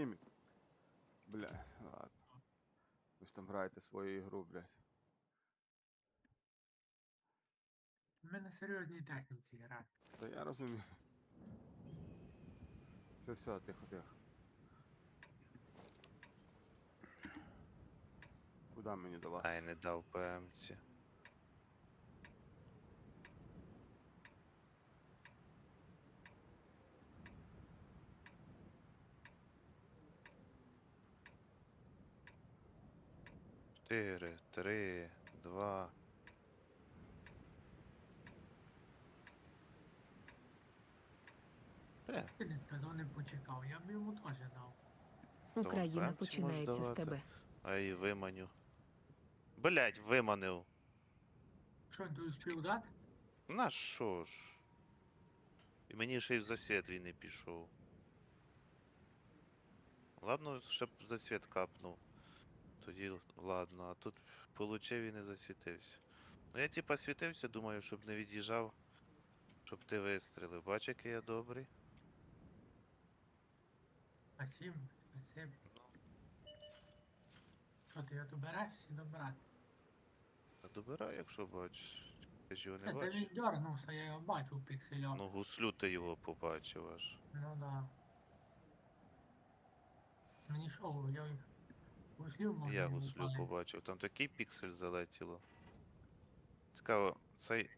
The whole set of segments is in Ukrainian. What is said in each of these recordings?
хімік. Бля, ладно. Ви ж там граєте свою ігру, блядь. Ми на серйозній техніці граємо. Та я розумію. Все, все, тихо, тихо. Куда мені до вас? Ай, не дав ПМці. Чотири, три, два. Бля, Ти не сказав, не почекав, я б йому теж дав. Україна починається можеш з давати. тебе. а й виманю. Блять, виманив. Що, ти успів дати? На що ж? І мені ще й в засвіт він не пішов. Ладно, щоб засвіт капнув. Тоді ладно, а тут получив і не засвітився. Ну я типа світився, думаю, щоб не від'їжджав, щоб ти вистрілив. Бач, який я добрий. Спасибо, спасибо. Що ти його добираєшся добрати? Та добирай, якщо бачиш. Ти ж його не Та він бачиш. дернувся, я його бачу в піксельок. Ну гуслю ти його побачив аж. Ну да. Мені що, я гуслів можу Я гуслю побачив, там такий піксель залетіло. Цікаво, цей.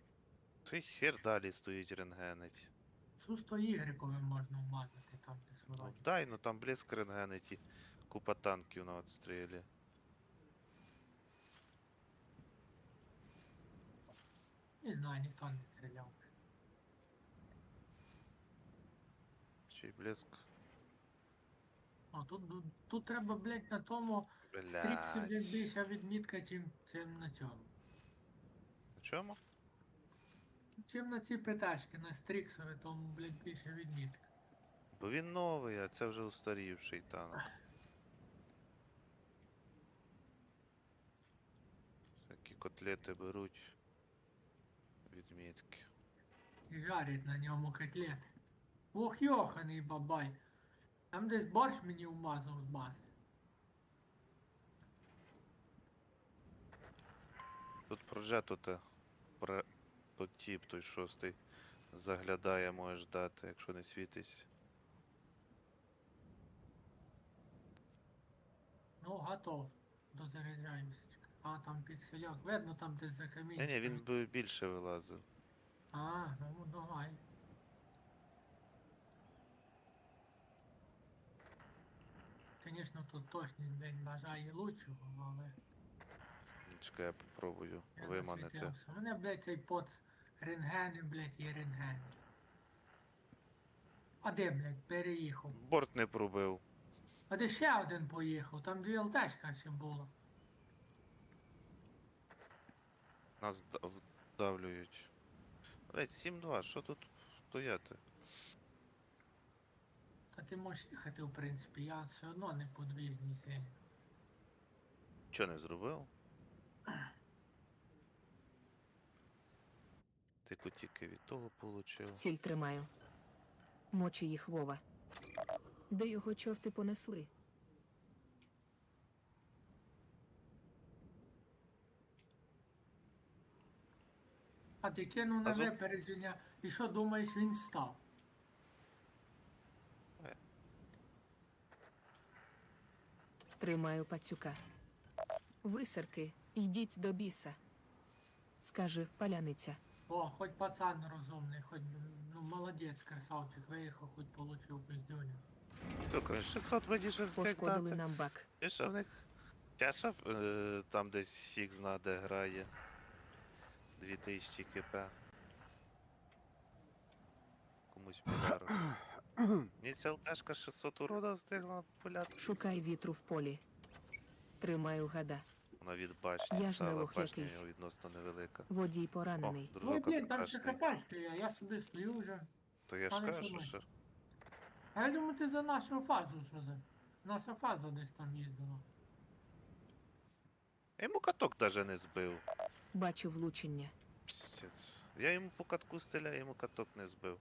Цей хер далі стоїть рентгенить. Сусто ігриковим можна вмазати там десь Ну вроді. дай, ну там блиск рентгенить і купа танків на отстрілі. Не знаю, ніхто не стріляв. Чи й блиск. О, тут, тут, треба, блядь, на тому стріксі, блядь, більша відмітка, чим, чим на цьому. На чому? Чим на ці питашки, на стріксові, тому, блядь, більша відмітка. Бо він новий, а це вже устарівший танк. Всякі котлети беруть. Відмітки. І жарять на ньому котлети. Ох, йоханий бабай. Там десь борщ мені вмазав з бази. Тут прожето те про то тіп, той шостий заглядає, можеш дати, якщо не світись. Ну, готов. Дозаряджаємося. А, там піксельок. Видно, там десь за камінь. Ні, ні, він би більше вилазив. А, ну давай. Звісно, тут точність блядь, бажає лучшого, але Чекай, я попробую я виманити. У мене, блядь, цей поц рентгени, блядь, є рентгени. А де, блядь, переїхав? Борт не пробив. А де ще один поїхав? Там дві ЛТшка ще було. Нас вдавлюють. Блять, 7-2, що тут стояти? Ти можеш їхати, в принципі, я все одно не подвіжній сильно. Чо не зробив? Ти тільки від того получив. Ціль тримаю. Мочи їх Вова. Де його чорти понесли? А ти кинув на А зо- випередження і що думаєш, він став? Тримаю пацюка. Висерки, йдіть до біса. Скаже паляниця. О, хоч пацан розумний, хоч ну молодець, красавчик, виїхав, хоч получив пиздюню. Тільки 600 мені ще встиг Пошкодили дати. нам бак. Що в них? Тяша е, там десь фіг зна де грає. 2000 кп. Комусь подарок. Ні, ця ЛТшка 600 урода встигла пуляти. Шукай вітру в полі. Тримаю гада. Вона від башні Я ж не стала, лох башня якийсь. його відносно невелика. Водій О, поранений. Ну, дружок блін, там ще АПКшний. капачка є, я собі стою вже. То я ж Але кажу, що що А я думаю, ти за нашу фазу, що за. Наша фаза десь там їздила. я йому каток даже не збив. Бачу влучення. Пстець. Я йому по катку стріляю, йому каток не збив.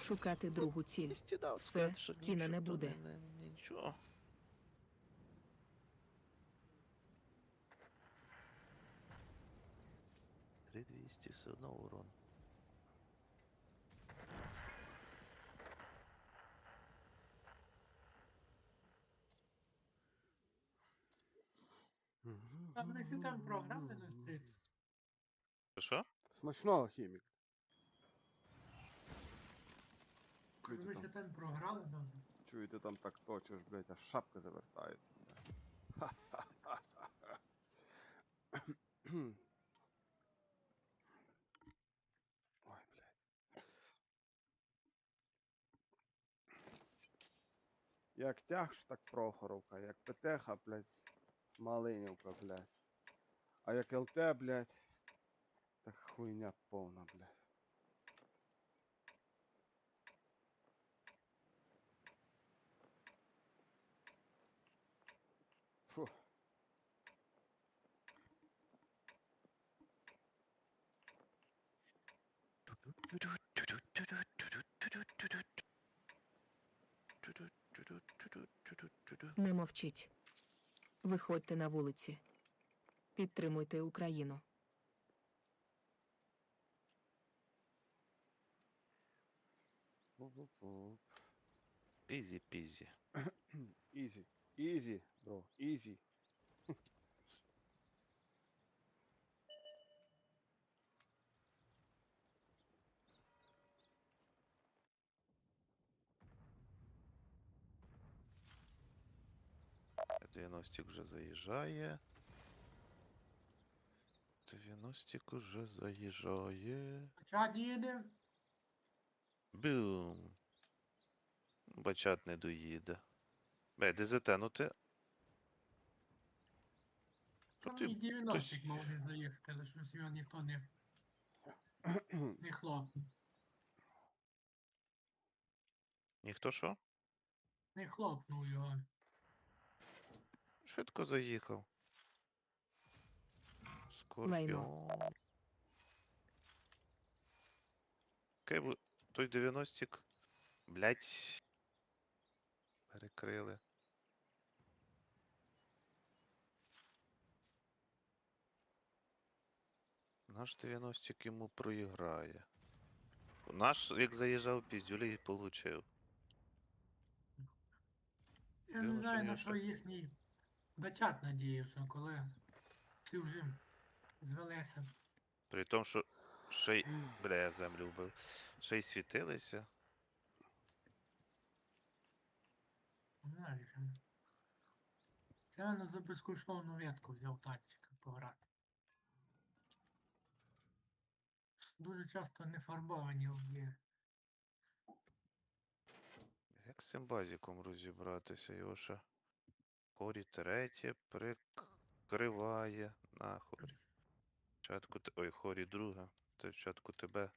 Шукати другу ціль. 200 дав, Все, кіна не буде. Нічого. Три 200 все одно урон. Там не всі там програми зустріться. Що? Смачного, хімік. Чуєте Ви там, ще там програли добре. чуєте, там так точиш, блядь, аж шапка завертається. блядь. Ха-ха-ха-ха. Ой, блядь. Як тягш, так Прохоровка, як Петеха, блядь, Малинівка, блядь. А як ЛТ, блядь, так хуйня повна, блядь. Не мовчіть. Виходьте на вулиці. Підтримуйте Україну. Ізі-пізі. Ізі. Ізі, бро. Ізі. 90 вже заїжджає. 90 уже заїжджає. Бачат їде. Бум. Бачат не доїде. Бе, ДЗТ, ну і 90 мав не заїхати, але щось його ніхто не. не хло. Ніхто що? Не хлопнув його. Швидко заїхав. Скорпіон. Окей, той 90-ік. Блять. Перекрили. Наш 90-ік йому проіграє. Наш, як заїжджав, піздюлі і получив. Я не знаю, на що ще- їхній бачат надіявся, коли всі вже звелися. При тому, що ще й. Бля, я землю вбив. Ще й світилися. Знаєш. Це воно за безкоштовну ветку взяв тачка пограти. Дуже часто не фарбовані є. Як з цим базіком розібратися? Ще хорі третє прикриває. На хорі. Спочатку те- Ой, хорі друга. Це спочатку тебе.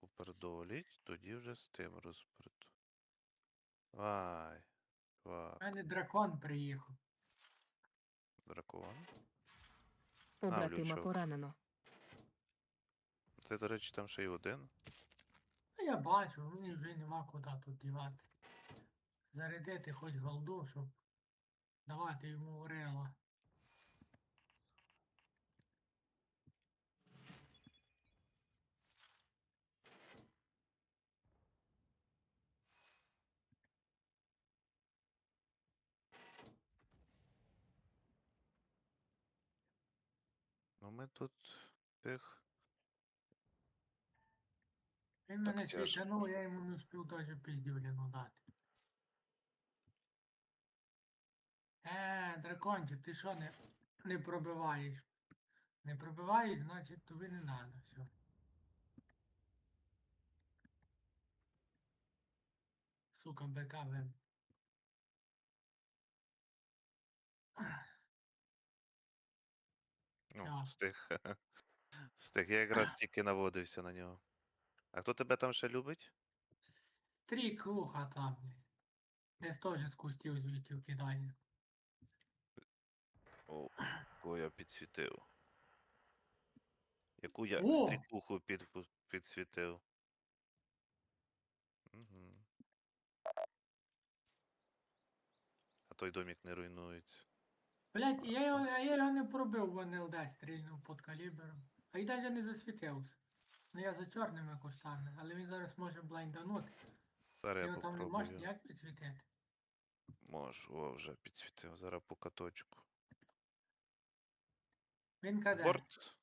Упердоліть, тоді вже з тим розприту. Вай. У мене дракон приїхав. Дракон. Побратима лючок. поранено. Це, до речі, там ще й один. А я бачу, мені вже нема куди тут дівати. Зарядити хоч голду, щоб давати йому орела. Ну ми тут тих. Він мене світанув, я йому не успів навіть піздюліну дати. Е, дракончик, ти що не, не пробиваєш? Не пробиваєш, значить тобі не треба. Все. Сука, вим. Ну. З тих. Я якраз тільки наводився на нього. А хто тебе там ще любить? Стрік вуха там. Десь теж з кустів звідти кидає. О, кого я підсвітив. Яку я О! стрікуху під, підсвітив. Угу. А той домик не руйнується. Блять, я його, а я його не пробив в НЛД, стрільнув під калібром. А й навіть не засвітився. Ну я за чорними кустами, але він зараз може блайнданути. Ти Зараз я його там не можеш ніяк підсвітити. Можу, о, вже підсвітив. Зараз по каточку. Він каде. Борт.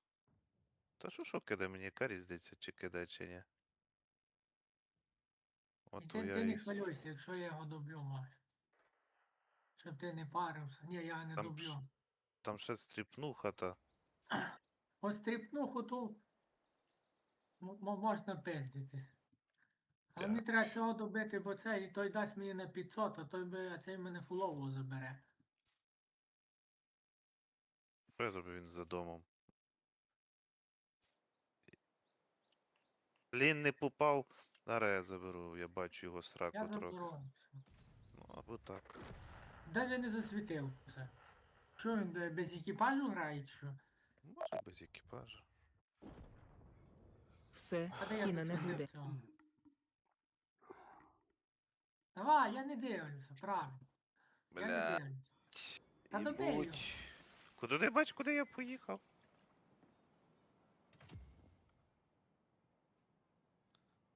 Та що що киде мені, яка різниця, чи киде, чи ні. І От ти, я ти не і... хвилюйся, якщо я його доб'ю, Маш. Щоб ти не парився. Ні, я не Там доб'ю. ж- Там ще стріпнуха та. Ось стріпнуху ту м- м- можна пиздити. Але мені треба цього добити, бо цей той дасть мені на 500, а той би, а цей мене фулову забере. Що я зроблю він за домом? Лін не попав. Зараз я заберу, я бачу його сраку Я трохи. заберу. Ну, або так. Даже не засвітився. Що він без екіпажу грає, чи що? Може без екіпажу. Все, А де я кіна не буде. Давай, я не дивлюся, правильно. Я не Бля. дивлюся. Та добей його. Куди ти бач, куди я поїхав?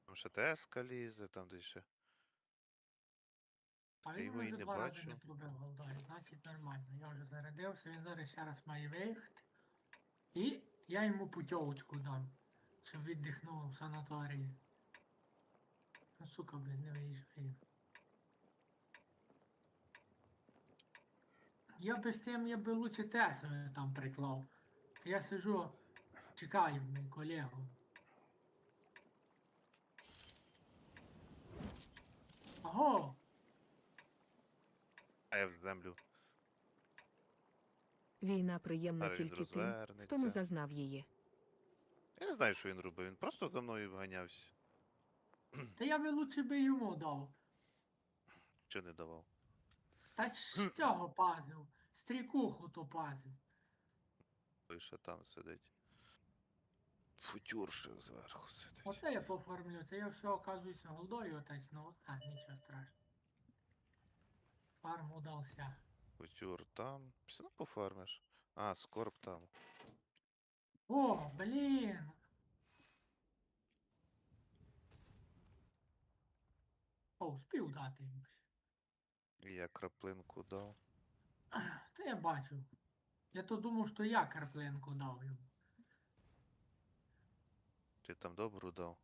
Там ще теска лізе, там де ще. А він його і вже не два рази не пробив голдою, значить нормально. Я вже зарядився, він зараз ще раз має виїхати. І я йому путьовочку дам, щоб віддихнув в санаторії. Ну, сука, блін, не виїжджаю. Я би з цим, я би лучше Тесове там приклав. Я сижу, чекаю блін, колегу. Ого! А я в землю. Війна приємна Зараз тільки тим, хто не зазнав її. Я не знаю, що він робив. Він просто за мною ганявся. Та я би лучше би йому дав. Що не давав. Та з цього пазив. Стрікуху то пазив. Ще там сидить. Футюр ще зверху сидить. Оце я поформлю. Це я все оказується голдою отець, ну а нічого страшного. Фарм удався. Футюр там. Все одно пофармиш. А, скорб там. О, блін! О, спів дати йому. І я краплинку дав. Та я бачив. Я то думав, що я карплинку дав йому. Ти там добру дав.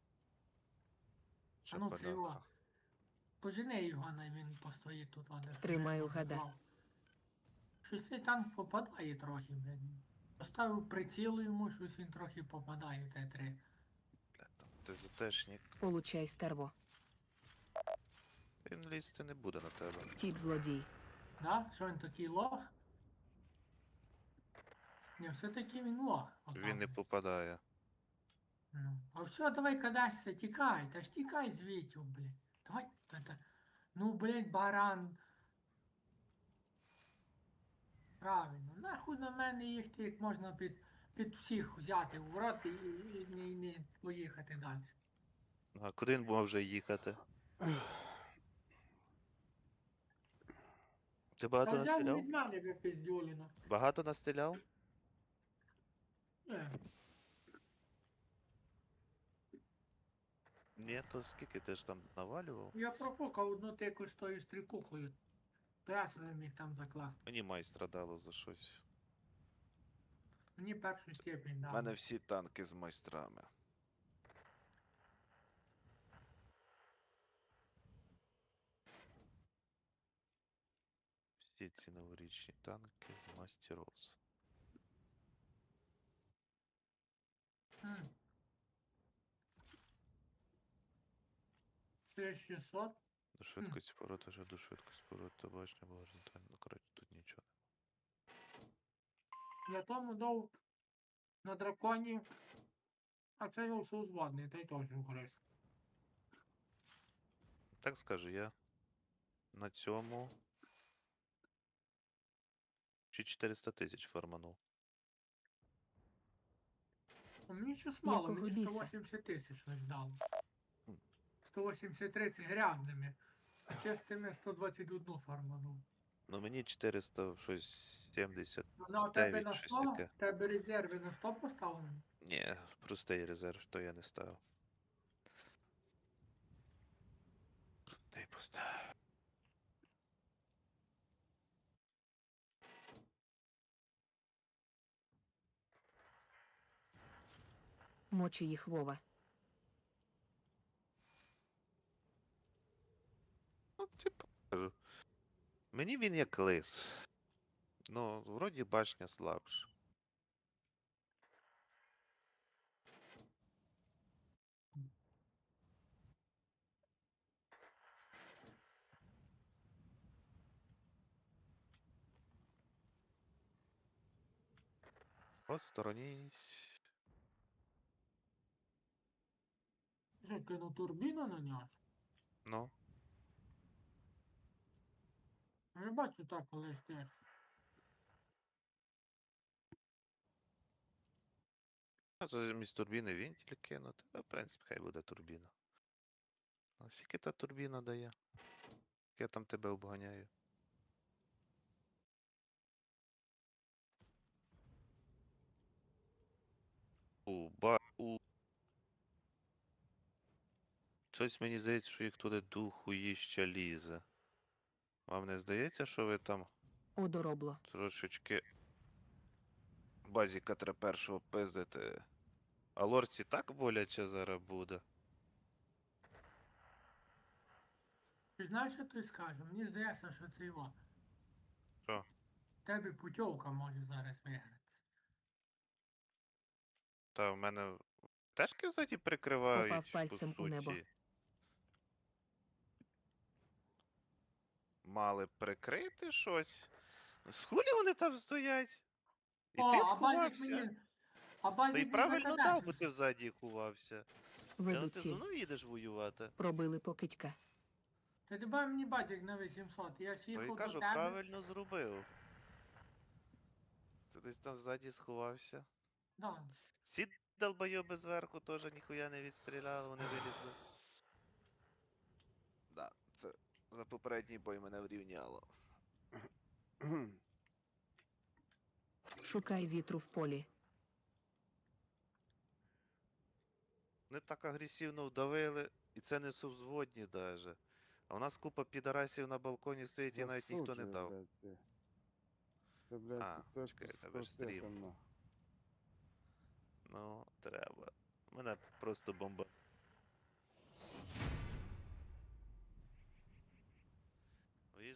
А ну, це його. Пожени його, на він постоїть тут. а Тримаю поклав. Щось цей танк попадає трохи, блін. Поставив приціл йому, щось він трохи попадає, Т3. Бля, там ТЗТшник. Получай старво. Він лізти не буде на тебе. Втік злодій. Да? Що він такий лох? Ні, все-таки він лох. Він не попадає. Ну, а все, давай кадашся, тікай, та ж тікай звідтю, блін. Давай, та, та. Ну, блядь, баран. Правильно, нахуй на мене їхати, як можна під, під всіх взяти в рот і, і, і, не- не поїхати далі. А куди він може їхати? Ти багато Та взяв настріляв? від мене ви пиздюліна. Багато настріляв? Е, Ні, то скільки ти ж там навалював? я профукав одну тику з тою стрікухою. Ясно міг там закласти. Мені майстра дало за щось. Мені першу степень У дали. мене всі танки з майстрами. Всі ці новорічні танки з мастерос. М. 1600. До швидкості повороту, вже до швидкості повороту, бачення, горизонтально. Ну, коротше, тут нічого. Я тому дав на драконі. А це його созводний, та й теж грис. Так скажу, я на цьому чи 400 тисяч фарманув. А Мені щось мало, Якого мені біса? 180 тисяч лиш дало. Хм. 183 це грязними, а чистими 121 фарманув. Ну мені 400 щось 70. Вона у тебе 9, на щось 100? таке. У тебе резерви на 100 поставлені? Ні, простий резерв, то я не ставив. Дай поставив. Мочи їх Вова. Ну, типу. Мені він як лис. Ну, вроді башня слабша. Посторонись. Що, кину турбіну на нього? Ну, Я бачу так, коли ж теж. а замість турбіни вентиль кинути. В принципі, хай буде турбіна. А скільки та турбіна дає? Я там тебе обганяю. У, ба, у. Щось мені здається, що їх туди духуїще лізе. Вам не здається, що ви там Одоробло. трошечки базіка треба першого пиздити. А лорці так боляче зараз буде. Ти знаєш, що ти скаже? Мені здається, що це його. Що? Тебе путьовка може зараз виграти. Та в мене теж кизаті прикривають. пальцем по у небо. Мали прикрити щось. З хулі вони там стоять? І О, ти а базік сховався. мені. А Та базік мені правильно дав, бо ти взаді ховався. Ну ти ціль. знову їдеш воювати. Пробили покидька. Та давай мені базік на 800. Я То й до кажу, тебе. правильно зробив. Це десь там ззаді сховався. Да. Ці долбойоби зверху теж ніхуя не відстріляли, вони вилізли. Да, це за попередній бой мене врівняло. Шукай вітру в полі. Вони так агресивно вдавили, і це не сувзводні даже. А у нас купа підарасів на балконі стоїть, і навіть ніхто не дав. блядь, ти. Ти, блядь, А, ти чекай, тебе ж стрім. ну. Ну, треба. Мене просто бомба.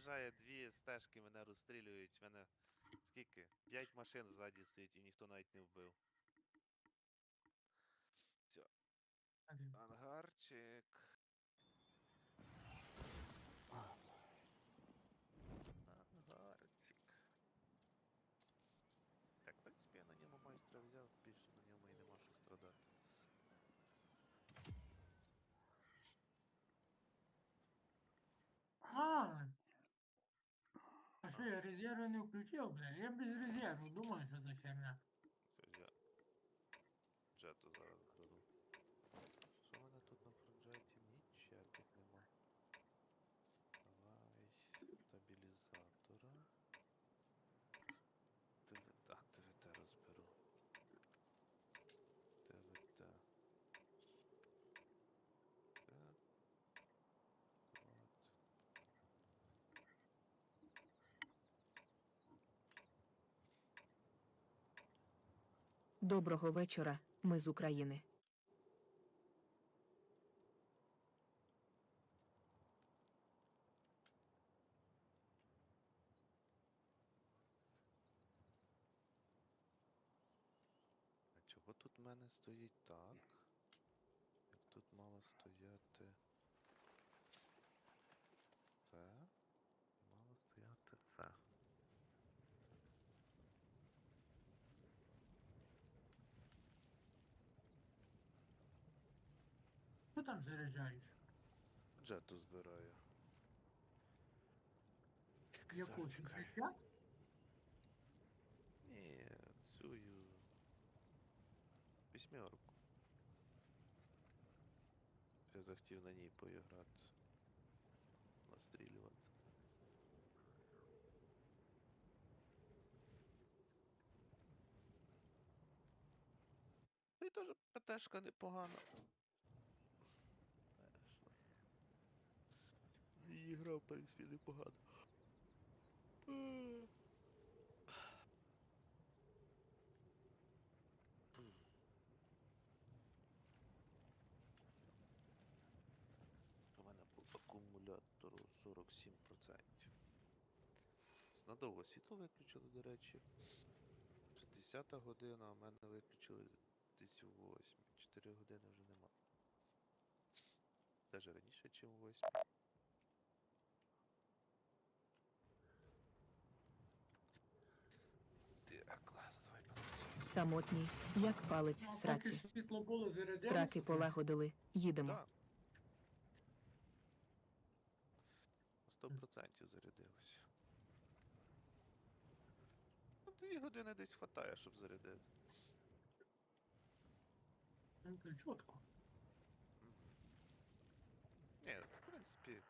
Виїжджає дві стежки, мене розстрілюють. Мене скільки? П'ять машин ззаді стоїть і ніхто навіть не вбив. Один. Ангарчик. Ангарчик. Так, в принципі, я на ньому майстра взяв, більше на ньому і нема що страдати. А. Що я резервы не включил, блядь? Я без резервов думаю, что за херня. Щось я джету зараз беру. Що в мене тут на проджеті? Ніяких нема. Давай стабілізатора. ТВ... А, ТВТ розберу. ТВТ. Е, от. Доброго вечора. Ми з України. А чого тут в мене стоїть так? Як тут мало стояти. Це. Мало стояти це. Що там заряджаєш? Джету збираю. Яку Зараз чекай. 65? Ні, цю. вісьмерку. Я захотів на ній поіграти. Настрілювати. Ну І теж ПТшка непогана. Ясно. І гра, в принципі, непогана. У мене по акумулятору 47%. Надовго світло виключили, до речі. Вже 10 година, а мене виключили десь у 8. 4 години вже нема. Даже раніше, ніж у 8. Так, ладно, давай понесемо. Самотній, як палець в сраці. Світло було. Траки полагодили. Їдемо. Да. На 100% зарядилося. Ну, Дві години десь хватає, щоб зарядити. Ну, чітко. Ні, в принципі,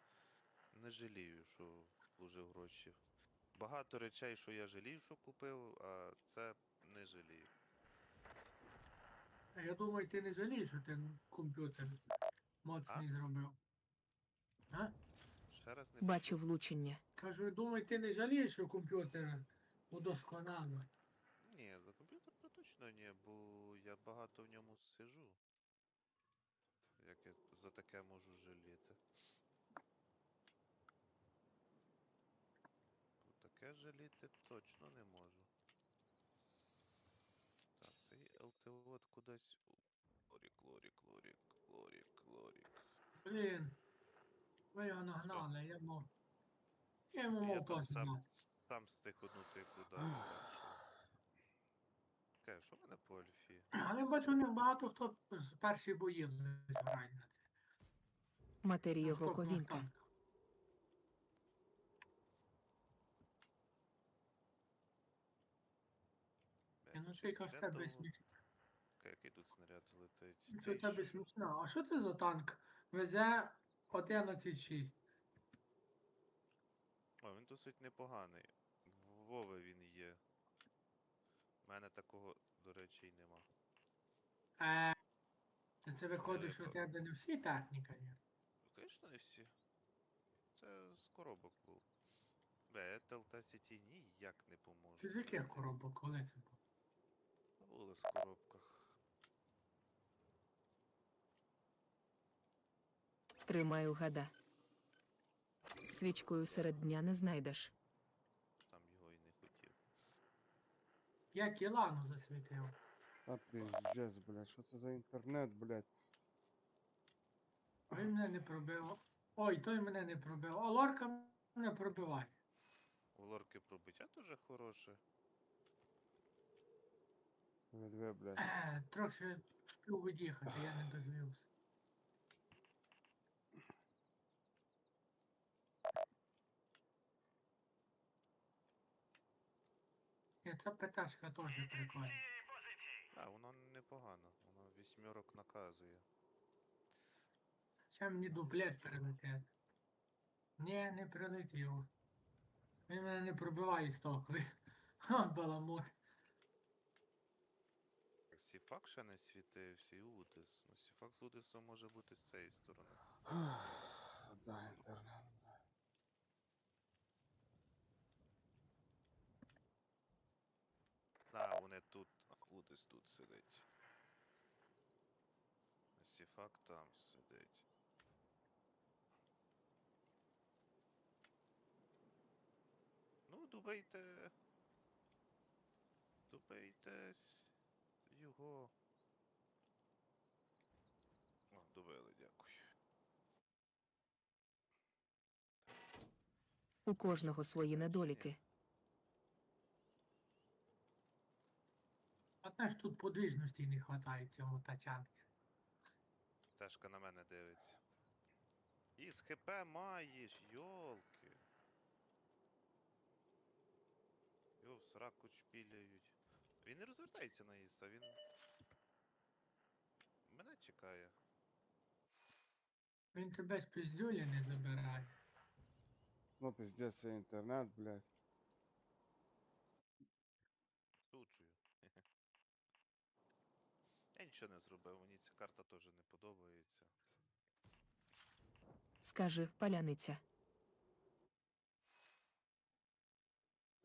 не жалію, що вложив гроші. Багато речей, що я жалію, що купив, а це не жалію. А я думаю, ти не жалієш, що ти комп'ютер моцний зробив. А? Ще раз не Бачу влучення. Кажу, я думаю, ти не жалієш, що комп'ютер удосконалий. Ні, за комп'ютер то точно ні, бо я багато в ньому сижу. Як я за таке можу жаліти. Бо таке жаліти точно не можу. Так, цей ЛТО от кудись. у- Лорік, лорік, лорік, лорік, лорік. Блін. Ви його нагнали, я мов. Я йому Я мов там просто сам- знати. Сам стихнути куди. Каже, що в мене по альфі? Але бачу, не багато хто з перші бої грають на це. Матері його Наступного ковінка. танка. Ні, Ну, в тебе смішна. Який тут снаряд летить? Це в тебе смішна. А що це за танк? Везе 11.6. О, він досить непоганий. В Вови він є. У мене такого, до речі, й нема. Е, то це виходить, що у тебе не всі техніка є. Ну, звісно, не всі. Це з коробок був. Бе, ТЛТ сіті ніяк не поможе. Ти з яких коробок, коли це було? Були в коробках. Тримаю гада. Свічкою серед дня не знайдеш. Там його і не хотів. Я кілану засвітив. Та піздець, блядь, що це за інтернет, блядь? Він мене не пробив. Ой, той мене не пробив. А лорка мене пробиває. У лорки пробиття дуже хороше. Видви, блядь. Е, трохи спів від'їхати, я не дозвівся. Ні, ця ПТшка теж прикольна. А, воно непогано. Воно вісьмерок наказує. Ще мені дуплет прилетить. Ні, не прилетів. Він мене не пробиває з того, коли. Ха, баламут. Сіфак ще не світився і Удис. Ну, Сіфак з Удисом може бути з цієї сторони. Да, інтернет. А, вони тут. а, Удис тут сидить. Сіфак там сидить. Ну. Дубейте с- його. О, добили, дякую. У кожного свої недоліки. Знаєш, тут подвижності не вистачає в цьому тачанки. Тешка на мене дивиться. І з ХП маєш, йолки. Його в сраку чпіляють. Він не розвертається на Іса, він. Мене чекає. Він тебе з піздюлі не забирає. Ну, пиздец, це інтернет, блядь. Стучую. Я нічого не зробив, мені ця карта теж не подобається. Скаже паляниця.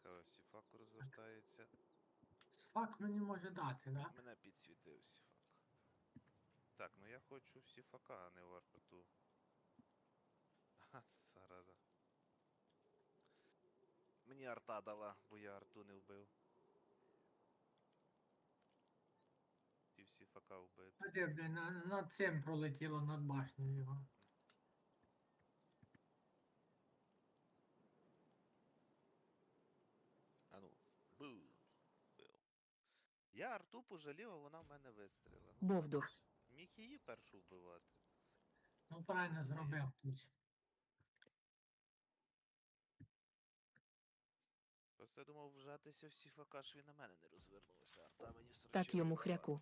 Кого сіфак розвертається. Фак мені може дати, да? Мене підсвітив сіфак. Так, ну я хочу сіфака, а не в арту. Зараза. Мені арта дала, бо я арту не вбив. Ті вбити. А де, блін, на- над цим пролетіло над башнею його. А ну, бу. Бив. Я арту пожалів, а вона в мене вистрілила. Ну, Бовдур. Міг її першу вбивати. Ну правильно зробив. Ключ. Просто я думав вжатися в сіфака, ж він на мене не розвернувся. Арта мені в Так йому хряку.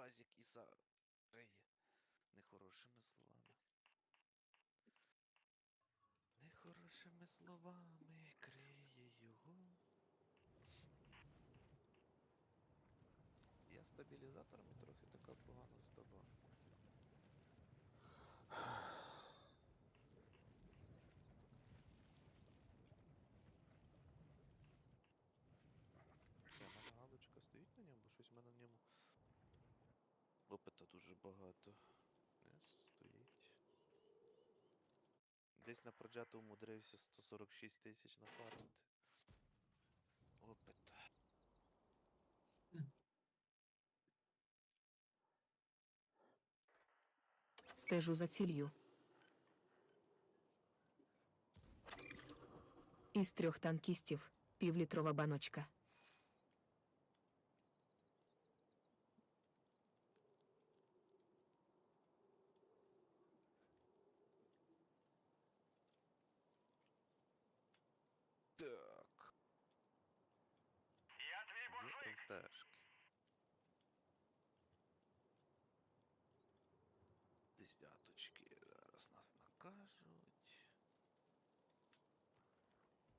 Зупинила. і Увазік Нехорошими словами. Нехорошими словами криє його. Я стабілізатором трохи така погана з тобою. Ні, в мене галочка стоїть на ньому, бо щось в мене на ньому. Опита дуже багато. Не стоїть. Десь на проджату умудрився 146 тисяч нафармити. Опита. Стежу за ціллю. Із трьох танкістів півлітрова баночка. Так. Я твій ЛТшки. Десяточки зараз нас накажуть.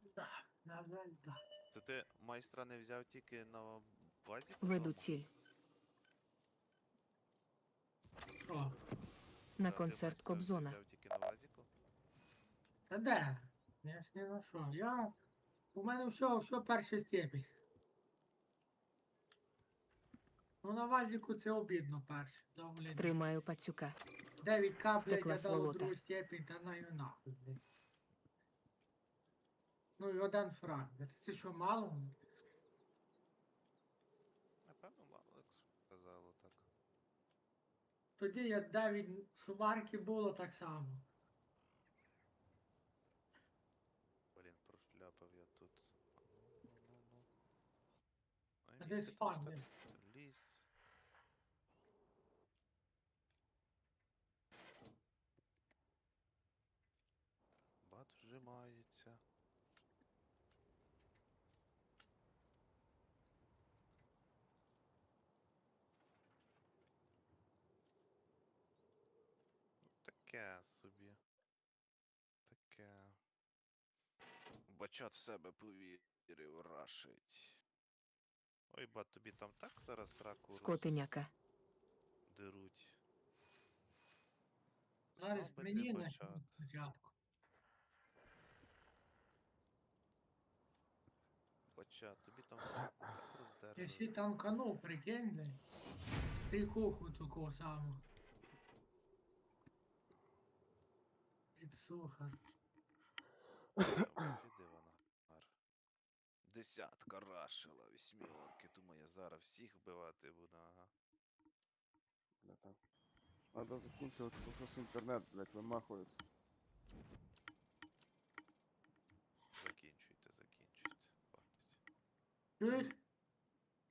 Да, на жаль, да. Це ти майстра не взяв тільки на базі? Веду ціль. Що? На концерт Кобзона. Взяв тільки на вазіку? Та де? Я ж не знайшов. Я. У мене все, все перший степінь. Ну на вазіку це обідно перше. Тримаю пацюка. 9 кап, блядь, Втекла я дав сволота. другу степінь, та на ю нахуй, блядь. Ну і один фраг. блядь. Це що, мало? Напевно, мало, як сказало так. Тоді я 9 сумарки було так само. Блін, прошляпав я тут. Ну, ну, ну. А десь ти Таке собі. Таке. Бачат в себе повірив, рашить. Ой, бат, тобі там так зараз раку Скотиняка. деруть. Зараз Слабий ти мені на бачат. спочатку. Бачат, тобі там раку так Я ще там канув, прикинь, блядь. Стріхуху такого самого. Підсуха. Іди вона. Десятка рашила, вісьмірки. Думаю, я зараз всіх вбивати буду, ага. Бля, там. Надо закінчувати, бо щось інтернет, блядь, вимахується. Закінчуйте, закінчуйте. Хватить.